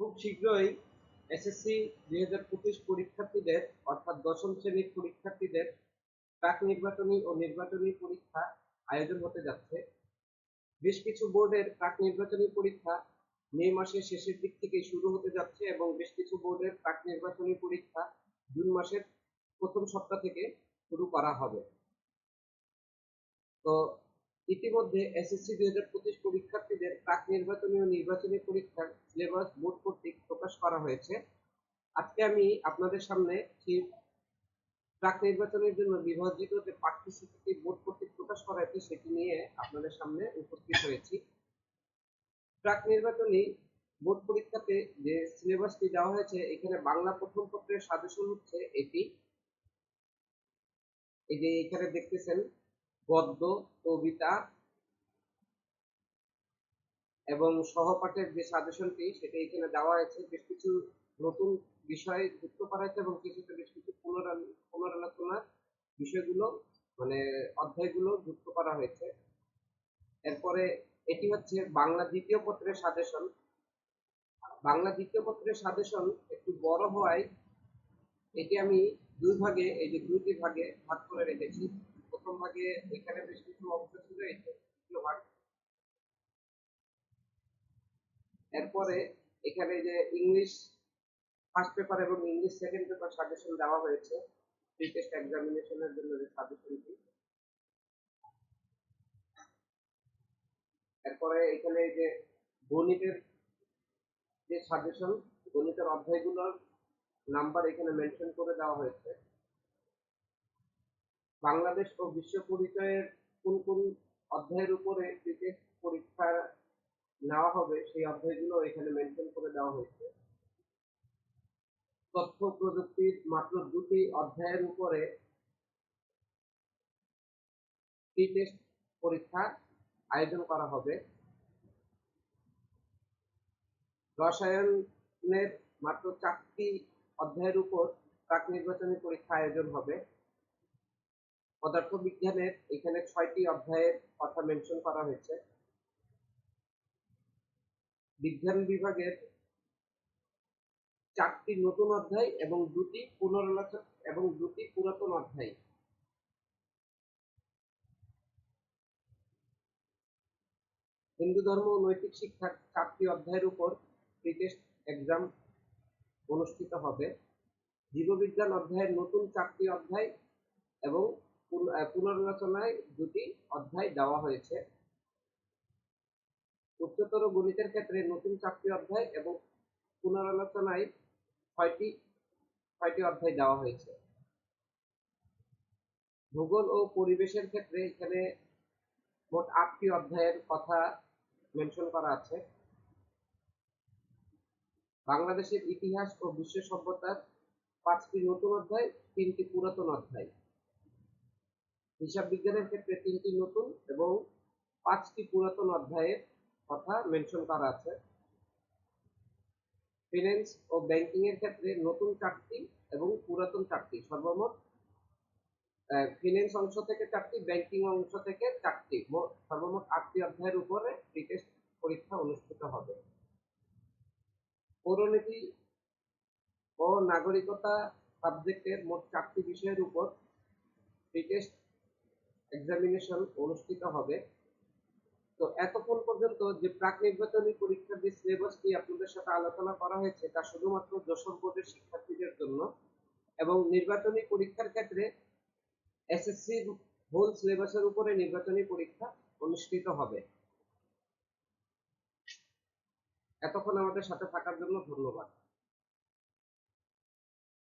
খুব শীঘ্রই এসএসসি দুই হাজার পঁচিশ পরীক্ষার্থীদের, অর্থাৎ দশম শ্রেণির পরীক্ষার্থীদের প্রাক নির্বাচনী ও নির্বাচনী পরীক্ষা আয়োজন হতে যাচ্ছে। বেশ কিছু বোর্ডের প্রাক নির্বাচনী পরীক্ষা মে মাসের শেষের দিক থেকে শুরু হতে যাচ্ছে এবং বেশ কিছু বোর্ডের প্রাক নির্বাচনী পরীক্ষা জুন মাসের প্রথম সপ্তাহ থেকে শুরু করা হবে। তো ইতিমধ্যে এসএসসি দুই হাজার পঁচিশ পরীক্ষার্থীদের প্রাক নির্বাচনী ও নির্বাচনী পরীক্ষার সিলেবাস বোর্ড কর্তৃক প্রকাশ করা হয়েছে। আজকে আমি আপনাদের সামনে সেই প্রাক নির্বাচনের জন্য বিভাজিত যে পাঠ্যসূচিটি বোর্ড কর্তৃক প্রকাশ করা হয়েছে, সেটি নিয়ে আপনাদের সামনে উপস্থিত হয়েছি। প্রাক নির্বাচনী বোর্ড পরীক্ষাতে যে সিলেবাসটি দেওয়া হয়েছে, এখানে বাংলা প্রথম পত্রের সাজেশন হচ্ছে এটি। এই যে এখানে দেখতেছেন গদ্য, কবিতা এবং সহপাঠের যে সাজেশনটি সেটা এখানে দেওয়া হয়েছে। বেশ কিছু নতুন বিষয় যুক্ত করা হয়েছে এবং কিছুতে বেশ কিছু পুনরালোচনার বিষয়গুলো মানে অধ্যায়গুলো যুক্ত করা হয়েছে। এরপরে এটি হচ্ছে বাংলা দ্বিতীয় পত্রের সাজেশন বাংলা দ্বিতীয় পত্রের সাজেশন একটু বড় হওয়ায় এটি আমি দুই ভাগে, এই যে দুইটি ভাগে ভাগ করে রেখেছি। প্রথম ভাগে এখানে বেশ কিছু অংশ ছিল এরপরে এখানে যে ইংলিশ ফার্স্ট পেপার এবং ইংলিশ সেকেন্ড পেপার সাজেশন দেওয়া হয়েছে এক্সামিনেশনের জন্য যে সাজেশনটি এরপরে এখানে যে গণিতের যে সাজেশন গণিতের অধ্যায়গুলোর নাম্বার এখানে মেনশন করে দেওয়া হয়েছে। বাংলাদেশ ও বিশ্ব পরিচয়ের কোন কোন অধ্যায়ের উপরে প্রিটেস্ট পরীক্ষা নেওয়া হবে, সেই অধ্যায়গুলো এখানে মেনশন করে দেওয়া হয়েছে। তথ্য প্রযুক্তির মাত্র দুটি অধ্যায়ের উপরে প্রিটেস্ট পরীক্ষা আয়োজন করা হবে। রসায়নের মাত্র চারটি অধ্যায়ের উপর প্রাক নির্বাচনী পরীক্ষা আয়োজন হবে। পদার্থবিজ্ঞানের এখানে ছয়টি অধ্যায়ের কথা মেনশন করা হয়েছে। বিজ্ঞান বিভাগের চারটি নতুন অধ্যায় এবং দুটি পুনরালোচনা এবং দুটি পুরাতন অধ্যায়। হিন্দু ধর্ম ও নৈতিক শিক্ষার চারটি অধ্যায়ের উপর এক্সাম অনুষ্ঠিত হবে। জীববিজ্ঞান অধ্যায়ের নতুন চারটি অধ্যায় এবং পুনর্রচনায় দুটি অধ্যায় দেওয়া হয়েছে। উচ্চতর গণিতের ক্ষেত্রে নতুন চারটি অধ্যায় এবং পুনরালোচনায় ছয়টি ছয়টি অধ্যায় দেওয়া হয়েছে। ভূগোল ও পরিবেশের ক্ষেত্রে এখানে মোট আটটি অধ্যায়ের কথা মেনশন করা আছে। বাংলাদেশের ইতিহাস ও বিশ্ব সভ্যতার পাঁচটি নতুন অধ্যায়, তিনটি পুরাতন অধ্যায়। হিসাব বিজ্ঞানের ক্ষেত্রে তিনটি নতুন এবং পাঁচটি পুরাতন অধ্যায়ের কথা মেনশন করা আছে। ফিন্যান্স ও ব্যাংকিং এর ক্ষেত্রে নতুন চারটি এবং পুরাতন চারটি, সর্বমোট ফিন্যান্স অংশ থেকে চারটি ব্যাংকিং অংশ থেকে চারটি। সর্বমোট আটটি অধ্যায়ের উপরে টেস্ট পরীক্ষা অনুষ্ঠিত হবে। পৌরনীতি ও নাগরিকতা সাবজেক্টের মোট চারটি বিষয়ের উপর টেস্ট এক্সামিনেশন অনুষ্ঠিত হবে। তো এতক্ষণ পর্যন্ত যে প্রাক নির্বাচনী পরীক্ষার যে সিলেবাসটি আপনাদের সাথে আলোচনা করা হয়েছে, তা শুধুমাত্র যশোর বোর্ডের শিক্ষার্থীদের জন্য এবং নির্বাচনী পরীক্ষার ক্ষেত্রে এসএসসি হোল সিলেবাসের উপরে নির্বাচনী পরীক্ষা অনুষ্ঠিত হবে। এতক্ষণ আমাদের সাথে থাকার জন্য ধন্যবাদ।